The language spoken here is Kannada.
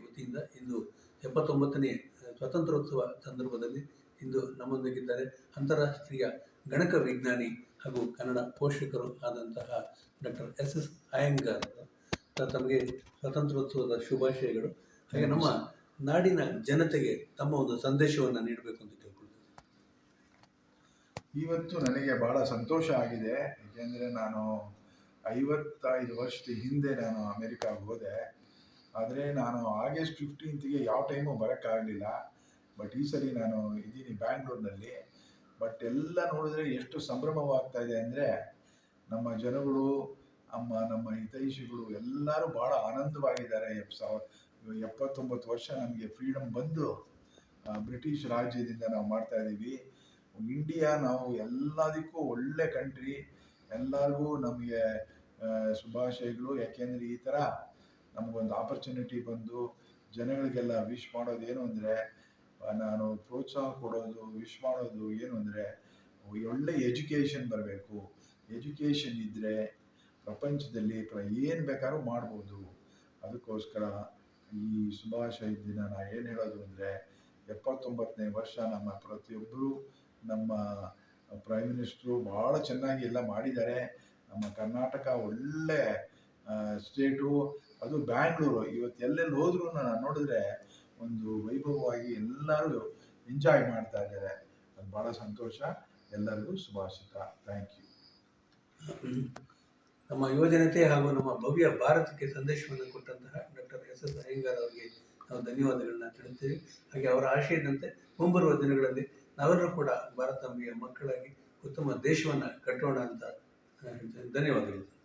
ವತಿಯಿಂದ ಇಂದು ಎಪ್ಪತ್ತೊಂಬತ್ತನೇ ಸ್ವಾತಂತ್ರ್ಯೋತ್ಸವ ಸಂದರ್ಭದಲ್ಲಿ ಇಂದು ನಮ್ಮೊಂದಿಗಿದ್ದಾರೆ ಅಂತಾರಾಷ್ಟ್ರೀಯ ಗಣಕ ವಿಜ್ಞಾನಿ ಹಾಗೂ ಕನ್ನಡ ಪೋಷಕರು ಆದಂತಹ ಡಾಕ್ಟರ್ ಎಸ್ ಎಸ್ ಅಯ್ಯಂಗಾರ್ ತಮಗೆ ಸ್ವಾತಂತ್ರ್ಯೋತ್ಸವದ ಶುಭಾಶಯಗಳು. ಹಾಗೆ ನಮ್ಮ ನಾಡಿನ ಜನತೆಗೆ ತಮ್ಮ ಒಂದು ಸಂದೇಶವನ್ನು ನೀಡಬೇಕು ಅಂತ ಕೇಳ್ಕೊಳ್ತೀನಿ. ಇವತ್ತು ನನಗೆ ಬಹಳ ಸಂತೋಷ ಆಗಿದೆ. ಏಕೆಂದರೆ ನಾನು ಐವತ್ತೈದು ವರ್ಷದ ಹಿಂದೆ ನಾನು ಅಮೆರಿಕಾಗೆ ಹೋದೆ. ಆದರೆ ನಾನು ಆಗಸ್ಟ್ ಫಿಫ್ಟೀನ್ತ್ಗೆ ಯಾವ ಟೈಮು ಬರೋಕ್ಕಾಗಲಿಲ್ಲ. ಬಟ್ ಈ ಸರಿ ನಾನು ಇದ್ದೀನಿ ಬ್ಯಾಂಗ್ಳೂರಿನಲ್ಲಿ. ಬಟ್ ಎಲ್ಲ ನೋಡಿದ್ರೆ ಎಷ್ಟು ಸಂಭ್ರಮವಾಗ್ತಾ ಇದೆ ಅಂದರೆ ನಮ್ಮ ಜನಗಳು ನಮ್ಮ ನಮ್ಮ ಹಿತೈಷಿಗಳು ಎಲ್ಲರೂ ಭಾಳ ಆನಂದವಾಗಿದ್ದಾರೆ. ಎಪ್ ಸಾವಿರ ಎಪ್ಪತ್ತೊಂಬತ್ತು ವರ್ಷ ನಮಗೆ ಫ್ರೀಡಮ್ ಬಂದು ಬ್ರಿಟಿಷ್ ರಾಜ್ಯದಿಂದ ನಾವು ಮಾಡ್ತಾ ಇದ್ದೀವಿ ಇಂಡಿಯಾ ನಾವು ಎಲ್ಲದಕ್ಕೂ ಒಳ್ಳೆ ಕಂಟ್ರಿ ಎಲ್ಲರಿಗೂ ನಮಗೆ ಶುಭಾಶಯಗಳು. ಯಾಕೆಂದರೆ ಈ ಥರ ನಮಗೊಂದು ಆಪರ್ಚುನಿಟಿ ಬಂದು ಜನಗಳಿಗೆಲ್ಲ ವಿಶ್ ಮಾಡೋದು ಏನು ಅಂದರೆ ನಾನು ಪ್ರೋತ್ಸಾಹ ಕೊಡೋದು ವಿಶ್ ಮಾಡೋದು ಏನು ಅಂದರೆ, ಒಳ್ಳೆ ಎಜುಕೇಷನ್ ಬರಬೇಕು. ಎಜುಕೇಷನ್ ಇದ್ದರೆ ಪ್ರಪಂಚದಲ್ಲಿ ಪ್ರ, ಏನು ಬೇಕಾದ್ರೂ ಮಾಡ್ಬೋದು. ಅದಕ್ಕೋಸ್ಕರ ಈ ಶುಭಾಶಯ ದಿನ ನಾನು ಏನು ಹೇಳೋದು ಅಂದರೆ, ಎಪ್ಪತ್ತೊಂಬತ್ತನೇ ವರ್ಷ ನಮ್ಮ ಪ್ರತಿಯೊಬ್ಬರು ನಮ್ಮ ಪ್ರೈಮ್ ಮಿನಿಸ್ಟ್ರು ಭಾಳ ಚೆನ್ನಾಗಿ ಎಲ್ಲ ಮಾಡಿದ್ದಾರೆ. ನಮ್ಮ ಕರ್ನಾಟಕ ಒಳ್ಳೆ ಸ್ಟೇಟು ಅದು ಬ್ಯಾಂಗ್ಳೂರು ಇವತ್ತು ಎಲ್ಲೆಲ್ಲಿ ಹೋದ್ರೂ ನಾನು ನೋಡಿದ್ರೆ ಒಂದು ವೈಭವವಾಗಿ ಎಲ್ಲರೂ ಎಂಜಾಯ್ ಮಾಡ್ತಾ ಇದ್ದಾರೆ. ಅದು ಭಾಳ ಸಂತೋಷ. ಎಲ್ಲರಿಗೂ ಸುಭಾಷಿತ ಥ್ಯಾಂಕ್ ಯು ನಮ್ಮ ಯುವಜನತೆ ಹಾಗೂ ನಮ್ಮ ಭವ್ಯ ಭಾರತಕ್ಕೆ ಸಂದೇಶವನ್ನು ಕೊಟ್ಟಂತಹ ಡಾಕ್ಟರ್ ಎಸ್ ಎಸ್ ಅಯ್ಯಂಗಾರ್ ಅವರಿಗೆ ನಾವು ಧನ್ಯವಾದಗಳನ್ನ ತಿಳಿಸ್ತೇವೆ. ಹಾಗೆ ಅವರ ಆಶಯದಂತೆ ಮುಂಬರುವ ದಿನಗಳಲ್ಲಿ ನಾವೆಲ್ಲರೂ ಕೂಡ ಭಾರತಾಂಬೆಯ ಮಕ್ಕಳಾಗಿ ಉತ್ತಮ ದೇಶವನ್ನು ಕಟ್ಟೋಣ ಅಂತ ಧನ್ಯವಾದಗಳು.